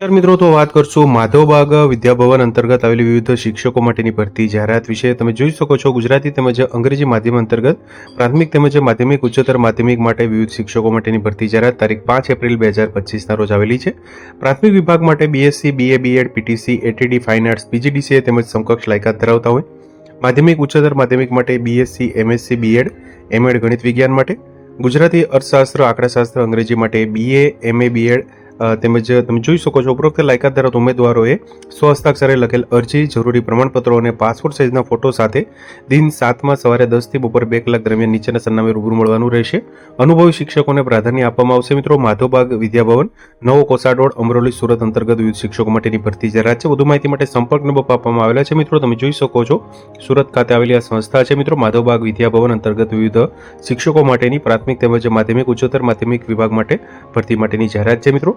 મિત્રો, તો વાત કરશું માધવબાગ વિદ્યાભવન અંતર્ગત આવેલી વિવિધ શિક્ષકો માટેની ભરતી જાહેરાત વિશે. તમે જોઈ શકો છો ગુજરાતી તેમજ અંગ્રેજી માધ્યમ અંતર્ગત પ્રાથમિક તેમજ માધ્યમિક ઉચ્ચતર માધ્યમિક માટે વિવિધ શિક્ષકો માટેની ભરતી જાહેરાત તારીખ પાંચ એપ્રિલ બે હજાર પચીસના રોજ આવેલી છે. પ્રાથમિક વિભાગ માટે BSc BA BEd PTC ATD fine arts PGDCA તેમજ સમકક્ષ લાયકાત ધરાવતા હોય. માધ્યમિક ઉચ્ચતર માધ્યમિક માટે બીએસસી એમએસસી બીએડ એમએડ ગણિત વિજ્ઞાન માટે. ગુજરાતી અર્થશાસ્ત્ર, આંકડાશાસ્ત્ર અંગ્રેજી માટે બીએ એમએ બીએડ તેમજ તમે જોઈ શકો છો, ઉપરોક્ત લાયકાત ધરાવતા ઉમેદવારોએ સ્વ હસ્તાક્ષરે લખેલ અરજી, જરૂરી પ્રમાણપત્રો અને પાસપોર્ટ સાઇઝના ફોટો સાથે દિન સાતમાં સવારે દસથી બપોર બે કલાક દરમિયાન નીચેના સરનામે રૂબરૂ મળવાનું રહેશે. અનુભવી શિક્ષકોને પ્રાધાન્ય આપવામાં આવશે. મિત્રો, માધોબાગ વિદ્યાભવન, નવો કોસાડ અમરોલી સુરત અંતર્ગત વિવિધ શિક્ષકો માટેની ભરતી જાહેરાત છે વધુ માહિતી માટે સંપર્ક નંબર આપવામાં આવેલા છે. મિત્રો, તમે જોઈ શકો છો, સુરત ખાતે આવેલી આ સંસ્થા છે. મિત્રો માધવબાગ વિદ્યાભવન અંતર્ગત વિવિધ શિક્ષકો માટેની પ્રાથમિક તેમજ માધ્યમિક ઉચ્ચતર માધ્યમિક વિભાગ માટે ભરતી માટેની જાહેરાત છે. મિત્રો